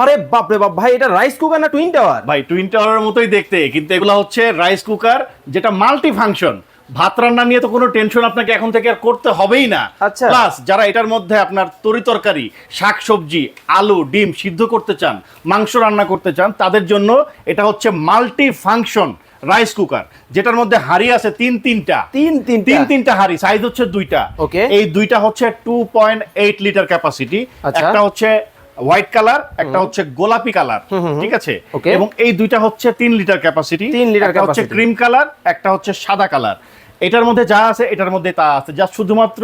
আরে বাপ রে বাপ ভাই এটা রাইস কুকার না টুইন টাওয়ার ভাই টুইন টাওয়ারের মতোই দেখতে কিন্তু এগুলো হচ্ছে রাইস কুকার যেটা মাল্টি ফাংশন ভাত রান্না নিয়ে তো কোনো টেনশন আপনাকে এখন থেকে আর করতে হবেই না। আচ্ছা। প্লাস যারা এটার মধ্যে আপনার তরি তরকারি শাক সবজি আলু ডিম সিদ্ধ করতে চান মাংস রান্না করতে চান তাদের জন্য এটা হচ্ছে মাল্টি ফাংশন রাইস কুকার যেটার মধ্যে হাড়ি আছে তিন তিনটা। তিন তিন তিন তিনটা হাড়ি সাইজ হচ্ছে দুইটা। ওকে এই দুইটা হচ্ছে two point eight litre capacity. একটা হচ্ছে হোয়াইট কালার একটা হচ্ছে গোলাপি কালার ঠিক আছে? এবং এই দুইটা হচ্ছে তিন লিটার ক্যাপাসিটি তিন লিটার হচ্ছে ক্রিম কালার একটা হচ্ছে সাদা কালার এটার মধ্যে যা আছে এটার মধ্যে তা আছে। যা শুধুমাত্র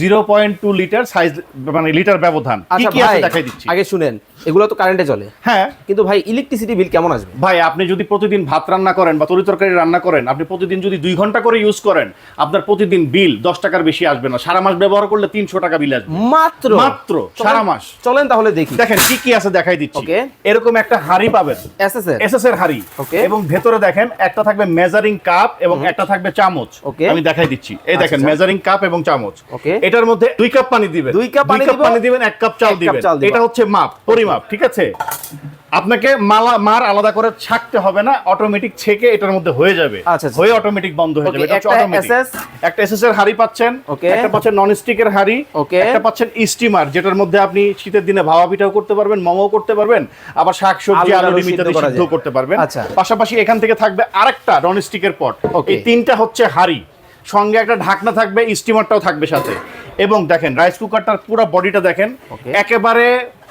zero point two litre size মানে লিটার ব্যবধান। আচ্ছা দেখাই দিচ্ছি। আগে শুনেন এগুলো তো কারেন্টে চলে। হ্যাঁ। কিন্তু ভাই ইলেকট্রিসিটি বিল কেমন আসবে? ভাই আপনি যদি প্রতিদিন ভাত রান্না করেন বা তরি তরকারি রান্না করেন আপনি প্রতিদিন যদি দুই ঘণ্টা করে ইউজ করেন আপনার প্রতিদিন বিল দশ টাকার বেশি আসবে না। সারা মাস ব্যবহার করলে তিনশো টাকা বিল আসবে। মাত্র? মাত্র সারা মাস। চলেন তাহলে দেখি। দেখেন কি কি আছে দেখাই দিচ্ছি। Okay. এরকম একটা হাড়ি পাবেন। এসএসএর এসএস এর হাড়ি। Okay. এবং ভেতরে দেখেন একটা থাকবে মেজারিং কাপ এবং একটা থাকবে চামচ। Okay. আমি দেখাই দিচ্ছি। এই দেখেন আচ্ছা। মেজারিং কাপ এবং চামচ। Okay. এটার মধ্যে দুই কাপ পানি দিবেন। দুই কাপ পানি দিব, পানি দিবেন এক কাপ চাল দিবেন। এটা হচ্ছে মাপ পরিমাপ ঠিক আছে? আপনাকে মালা মার আলাদা করে ছাকতে হবে না অটোমেটিক ছেকে এটার মধ্যে হয়ে যাবে। আচ্ছা, আচ্ছা। হয়ে অটোমেটিক বন্ধ হয়ে যাবে এটা হচ্ছে একটা এসএস এর হাড়ি পাচ্ছেন. একটা পাচ্ছেন নন স্টিকের হাড়ি. একটা পাচ্ছেন স্টিমার যেটার মধ্যে আপনি শীতের দিনে ভাবা পিঠাও করতে পারবেন মোমো করতে পারবেন আবার শাক সবজি আলু ডিম ইত্যাদি সিদ্ধ করতে পারবেন। আচ্ছা। পাশাপাশি এখান থেকে থাকবে আরেকটা নন স্টিকের পট. এই তিনটা হচ্ছে হাড়ি। সঙ্গে একটা ঢাকনা থাকবে স্টিমারটাও থাকবে সাথে। এবং দেখেন রাইস কুকারটার পুরো বডিটা দেখেন একেবারে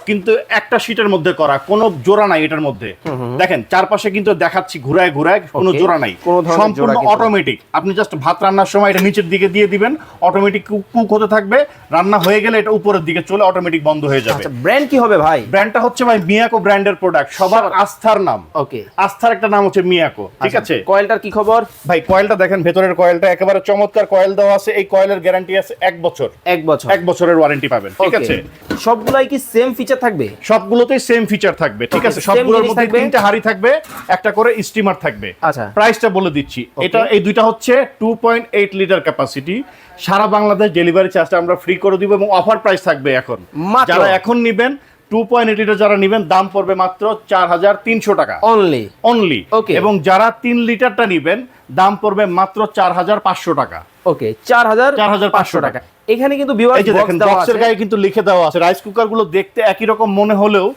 কিন্তু একটা শীটের মধ্যে করা কোনো জোড়া নাই এটার মধ্যে। দেখেন চারপাশে কিন্তু দেখাচ্ছি ঘুরায় ঘুরায় কোনো জোড়া নাই। সম্পূর্ণ অটোমেটিক আপনি জাস্ট ভাত রান্নার সময় এটা নিচের দিকে দিয়ে দিবেন অটোমেটিক কুক হতে থাকবে রান্না হয়ে গেলে এটা উপরের দিকে চলে অটোমেটিক বন্ধ হয়ে যাবে। আচ্ছা ব্র্যান্ড কি হবে ভাই? ব্র্যান্ডটা হচ্ছে ভাই মিয়াকো ব্র্যান্ডের প্রোডাক্ট সবার আস্থার নাম। ওকে আস্থার একটা নাম হচ্ছে মিয়াকো ঠিক আচ্ছা। আছে? কয়েলটার কি খবর? ভাই কয়েলটা দেখেন ভেতরের কয়েলটা একেবারে চমৎকার কয়েল দেওয়া আছে এই কয়েলের গ্যারান্টি আছে এক বছর। এক বছর। এক বছরের ওয়ারেন্টি পাবেন ঠিক আছে? সবগুলাই কি সেম ফিচার থাকবে? সবগুলোতেই সেম ফিচার থাকবে ঠিক আছে? সবগুলোর মধ্যে তিনটা হাড়ি থাকবে একটা করে স্টিমার থাকবে। আচ্ছা। প্রাইসটা বলে দিচ্ছি। এটা এই দুইটা হচ্ছে two point eight litre capacity সারা বাংলাদেশ ডেলিভারি চার্জটা আমরা ফ্রি করে দিব এবং অফার প্রাইস থাকবে এখন। যারা এখন নিবেন টু পয়েন্ট এইট লিটার যারা নিবেন দাম পড়বে মাত্র চার হাজার তিনশো টাকা। Only only Okay. এবং যারা তিন লিটারটা নিবেন দাম পড়বে মাত্র চার হাজার পাঁচশো টাকা। ওকে চার হাজার 4,500 টাকা। এখানে কিন্তু বক্সের গায়ে কিন্তু লিখে দেওয়া আছে। রাইস কুকারগুলো দেখতে একই রকম মনে হলেও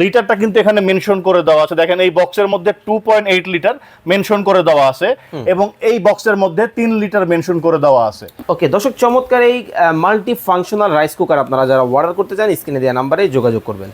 লিটারটা কিন্তু এখানে মেনশন করে দেওয়া আছে। দেখেন এই বক্সের মধ্যে two point eight litre mention করে দেওয়া আছে এবং এই বক্সের মধ্যে তিন লিটার মেনশন করে দেওয়া আছে। ওকে দর্শক চমৎকার এই মাল্টি ফাংশনাল রাইস কুকার আপনারা যারা অর্ডার করতে চান স্ক্রিনে দেওয়া নাম্বারে যোগাযোগ করবেন।